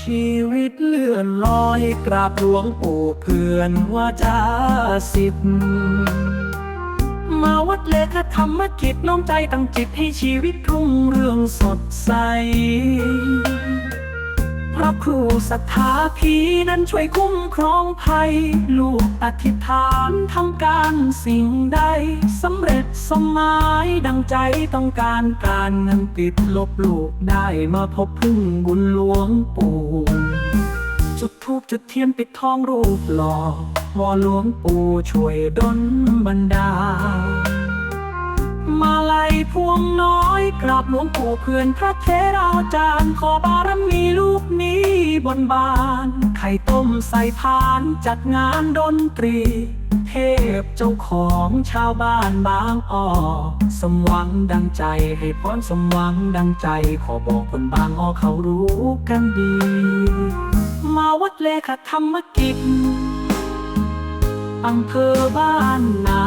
ชีวิตเลื่อนลอยกราบหลวงปู่เพื่อนว่าจะสิบ มาวัดเลขธรรมกิจน้อมใจตั้งจิตให้ชีวิตรุ่งเรืองสดใส ครูศรัทธาพีนั้นช่วยคุ้มครองภัย ลูกอธิษฐานทำการสิ่งใดสำเร็จสมหมายดังใจต้องการการเงินติดลบลูกได้มาพบพึ่งบุญหลวงปู่จุดทูบจุดเทียนปิดทองรูปหล่อวอหลวงปู่ช่วยดลบันดาล พวงน้อยกราบหลวงปู่เพื่อนพระเทราจารย์ขอบารมีลูกนี้บนบาน ไข่ต้มใส่พานจัดงานดนตรี เทพเจ้าของชาวบ้านบางอ้อสมหวังดังใจให้พรสมหวังดังใจ ขอบอกคนบางอ้อเขารู้กันดี มาวัดเลขธรรมกิจอำเภอบ้านนา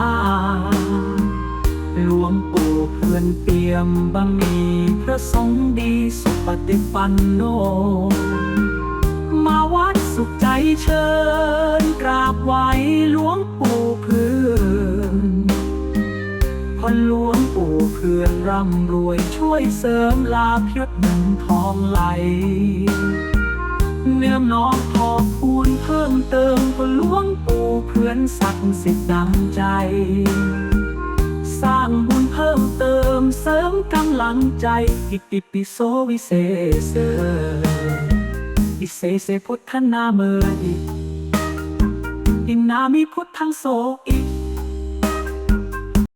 หลวงปู่เพื่อนเปี่ยมบะหมีพระสงฆ์ดีสุปฏิปันโน มาวัดสุขใจเชิญ กราบไหวหลวงปู่เพื่อนพอหลวงปู่เพื่อนร่ำรวยช่วยเสริมลาภยศเงินทองไหลเนื่อมน้อมขอคุณเพิ่มเติมพอหลวงปู่เพื่อนศักดิ์สิทธิ์ดังใจ ลังใจอิติปิโสวิเศษเสอิเสเสพุทธนาเมออิอินามิพุทธังโสอิ